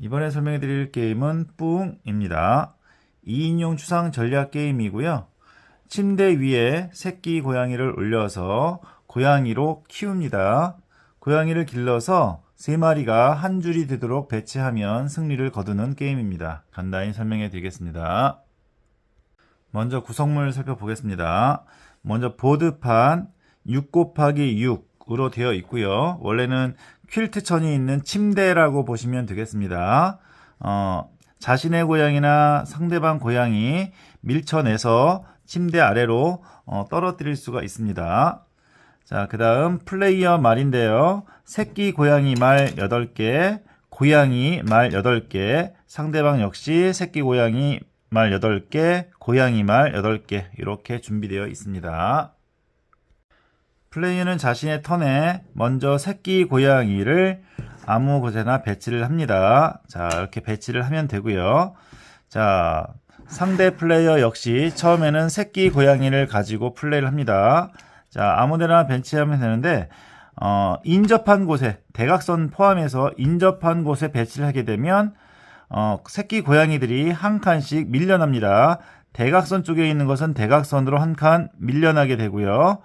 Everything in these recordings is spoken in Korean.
이번에 설명해 드릴 게임은 뿡입니다. 2인용 추상 전략 게임이고요. 침대 위에 새끼 고양이를 올려서 고양이로 키웁니다. 고양이를 길러서 세 마리가 한 줄이 되도록 배치하면 승리를 거두는 게임입니다. 간단히 설명해 드리겠습니다. 먼저 구성물 살펴보겠습니다. 먼저 보드판 6 곱하기 6으로 되어 있고요. 원래는 퀼트천이 있는 침대라고 보시면 되겠습니다. 어, 자신의 고양이나 상대방 고양이 밀쳐내서 침대 아래로 어, 떨어뜨릴 수가 있습니다. 자, 그 다음 플레이어 말인데요. 새끼 고양이 말 8개, 고양이 말 8개, 상대방 역시 새끼 고양이 말 8개, 고양이 말 8개 이렇게 준비되어 있습니다. 플레이어는 자신의 턴에 먼저 새끼 고양이를 아무 곳에나 배치를 합니다. 자, 이렇게 배치를 하면 되고요. 자, 상대 플레이어 역시 처음에는 새끼 고양이를 가지고 플레이를 합니다. 자, 아무데나 배치하면 되는데 어, 인접한 곳에 대각선 포함해서 인접한 곳에 배치를 하게 되면 어, 새끼 고양이들이 한 칸씩 밀려납니다. 대각선 쪽에 있는 것은 대각선으로 한 칸 밀려나게 되고요.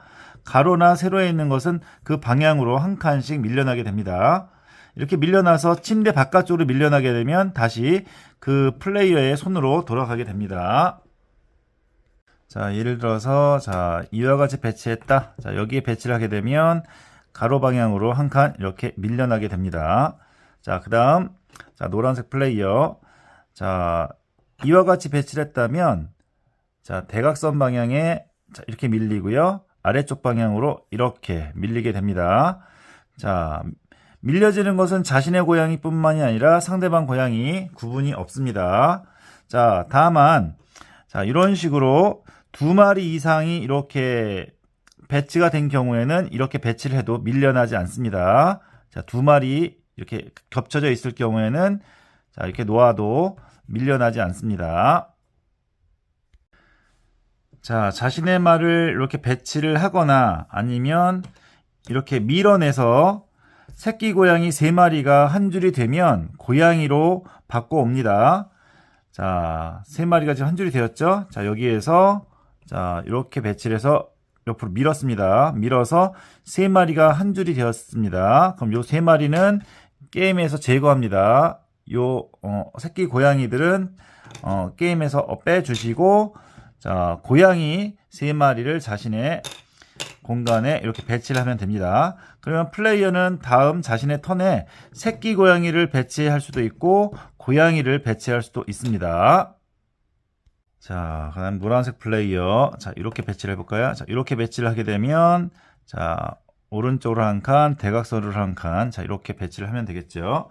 가로나 세로에 있는 것은 그 방향으로 한 칸씩 밀려나게 됩니다. 이렇게 밀려나서 침대 바깥쪽으로 밀려나게 되면 다시 그 플레이어의 손으로 돌아가게 됩니다. 자, 예를 들어서 자, 이와 같이 배치했다. 자, 여기에 배치를 하게 되면 가로 방향으로 한 칸 이렇게 밀려나게 됩니다. 자, 그다음 자, 노란색 플레이어. 자, 이와 같이 배치를 했다면 자, 대각선 방향에 자, 이렇게 밀리고요. 아래쪽 방향으로 이렇게 밀리게 됩니다. 자, 밀려지는 것은 자신의 고양이 뿐만이 아니라 상대방 고양이 구분이 없습니다. 자, 다만 자, 이런 식으로 두 마리 이상이 이렇게 배치가 된 경우에는 이렇게 배치를 해도 밀려나지 않습니다. 자, 두 마리 이렇게 겹쳐져 있을 경우에는 자, 이렇게 놓아도 밀려나지 않습니다. 자, 자신의 말을 이렇게 배치를 하거나 아니면 이렇게 밀어내서 새끼 고양이 세 마리가 한 줄이 되면 고양이로 바꿔옵니다. 자, 세 마리가 지금 한 줄이 되었죠? 자, 여기에서 자, 이렇게 배치를 해서 옆으로 밀었습니다. 밀어서 세 마리가 한 줄이 되었습니다. 그럼 요 세 마리는 게임에서 제거합니다. 요 어, 새끼 고양이들은 어, 게임에서 어, 빼주시고 자, 고양이 세 마리를 자신의 공간에 이렇게 배치를 하면 됩니다. 그러면 플레이어는 다음 자신의 턴에 새끼 고양이를 배치할 수도 있고 고양이를 배치할 수도 있습니다. 자, 그다음 노란색 플레이어. 자, 이렇게 배치를 해볼까요? 자, 이렇게 배치를 하게 되면 자, 오른쪽으로 한 칸, 대각선으로 한 칸. 자, 이렇게 배치를 하면 되겠죠.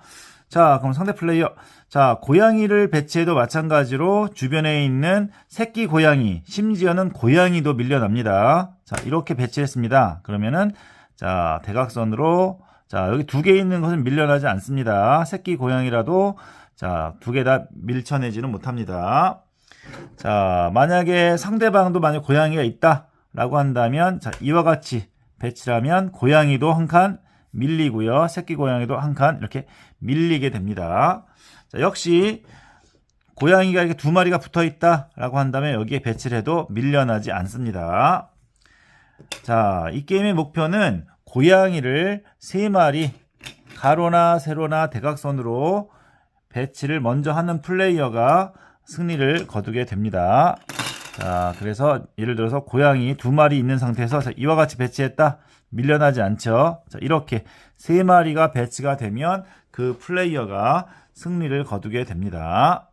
자, 그럼 상대 플레이어. 자, 고양이를 배치해도 마찬가지로 주변에 있는 새끼 고양이, 심지어는 고양이도 밀려납니다. 자, 이렇게 배치했습니다. 그러면은, 자, 대각선으로, 자, 여기 두 개 있는 것은 밀려나지 않습니다. 새끼 고양이라도, 자, 두 개 다 밀쳐내지는 못합니다. 자, 만약에 상대방도 만약 고양이가 있다라고 한다면, 자, 이와 같이 배치를 하면 고양이도 한 칸 밀리고요. 새끼 고양이도 한 칸 이렇게 밀리게 됩니다. 자, 역시 고양이가 이렇게 두 마리가 붙어 있다라고 한다면 여기에 배치를 해도 밀려나지 않습니다. 자, 이 게임의 목표는 고양이를 세 마리 가로나 세로나 대각선으로 배치를 먼저 하는 플레이어가 승리를 거두게 됩니다. 자, 그래서 예를 들어서 고양이 두 마리 있는 상태에서 자, 이와 같이 배치했다. 밀려나지 않죠. 자, 이렇게 세 마리가 배치가 되면 그 플레이어가 승리를 거두게 됩니다.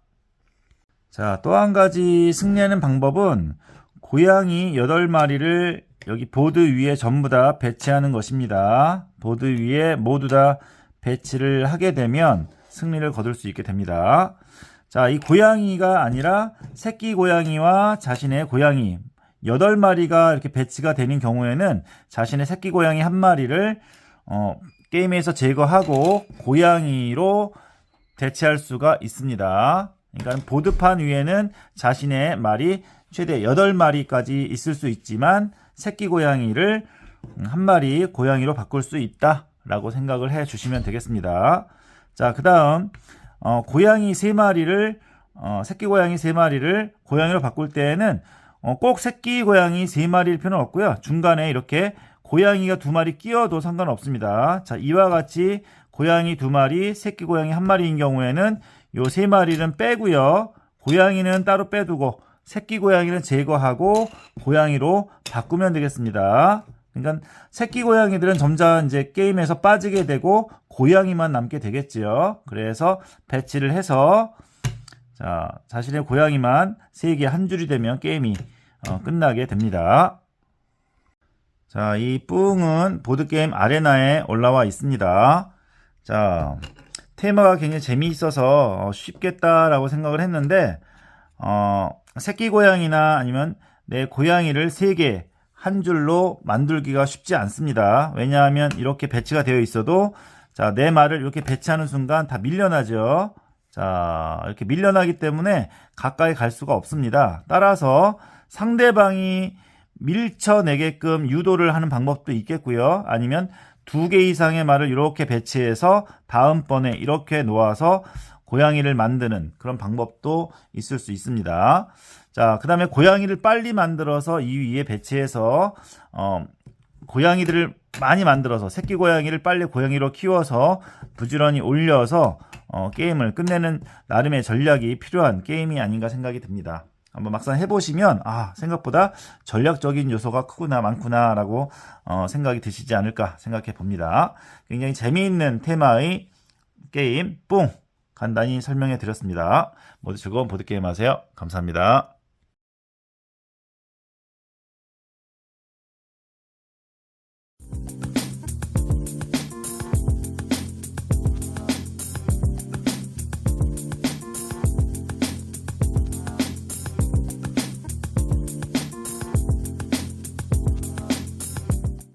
자, 또 한 가지 승리하는 방법은 고양이 8마리를 여기 보드 위에 전부 다 배치하는 것입니다. 보드 위에 모두 다 배치를 하게 되면 승리를 거둘 수 있게 됩니다. 자, 이 고양이가 아니라 새끼 고양이와 자신의 고양이 8마리가 이렇게 배치가 되는 경우에는 자신의 새끼 고양이 한 마리를 어, 게임에서 제거하고 고양이로 대체할 수가 있습니다. 그러니까 보드판 위에는 자신의 말이 최대 8마리까지 있을 수 있지만 새끼 고양이를 한 마리 고양이로 바꿀 수 있다라고 생각을 해 주시면 되겠습니다. 자, 그 다음 어, 고양이 세 마리를 어, 새끼 고양이 세 마리를 고양이로 바꿀 때에는 어, 꼭 새끼 고양이 세 마리일 필요는 없고요. 중간에 이렇게 고양이가 두 마리 끼어도 상관없습니다. 자, 이와 같이 고양이 두 마리, 새끼 고양이 한 마리인 경우에는 요 세 마리는 빼고요. 고양이는 따로 빼두고 새끼 고양이는 제거하고 고양이로 바꾸면 되겠습니다. 그러니까 새끼 고양이들은 점점 이제 게임에서 빠지게 되고 고양이만 남게 되겠지요. 그래서 배치를 해서 자, 자신의 고양이만 세 개 한 줄이 되면 게임이 어, 끝나게 됩니다. 자, 이 뿡은 보드게임 아레나에 올라와 있습니다. 자, 테마가 굉장히 재미있어서 어, 쉽겠다라고 생각을 했는데, 어, 새끼 고양이나 아니면 내 고양이를 세개 한 줄로 만들기가 쉽지 않습니다. 왜냐하면 이렇게 배치가 되어 있어도, 자, 내 말을 이렇게 배치하는 순간 다 밀려나죠. 자, 이렇게 밀려나기 때문에 가까이 갈 수가 없습니다. 따라서 상대방이 밀쳐내게끔 유도를 하는 방법도 있겠고요. 아니면 두 개 이상의 말을 이렇게 배치해서 다음번에 이렇게 놓아서 고양이를 만드는 그런 방법도 있을 수 있습니다. 자, 그 다음에 고양이를 빨리 만들어서 이 위에 배치해서, 어, 고양이들을 많이 만들어서 새끼 고양이를 빨리 고양이로 키워서 부지런히 올려서 어, 게임을 끝내는 나름의 전략이 필요한 게임이 아닌가 생각이 듭니다. 한번 막상 해보시면 아 생각보다 전략적인 요소가 크구나 많구나라고 어, 생각이 드시지 않을까 생각해 봅니다. 굉장히 재미있는 테마의 게임 뿡 간단히 설명해 드렸습니다. 모두 즐거운 보드게임 하세요. 감사합니다.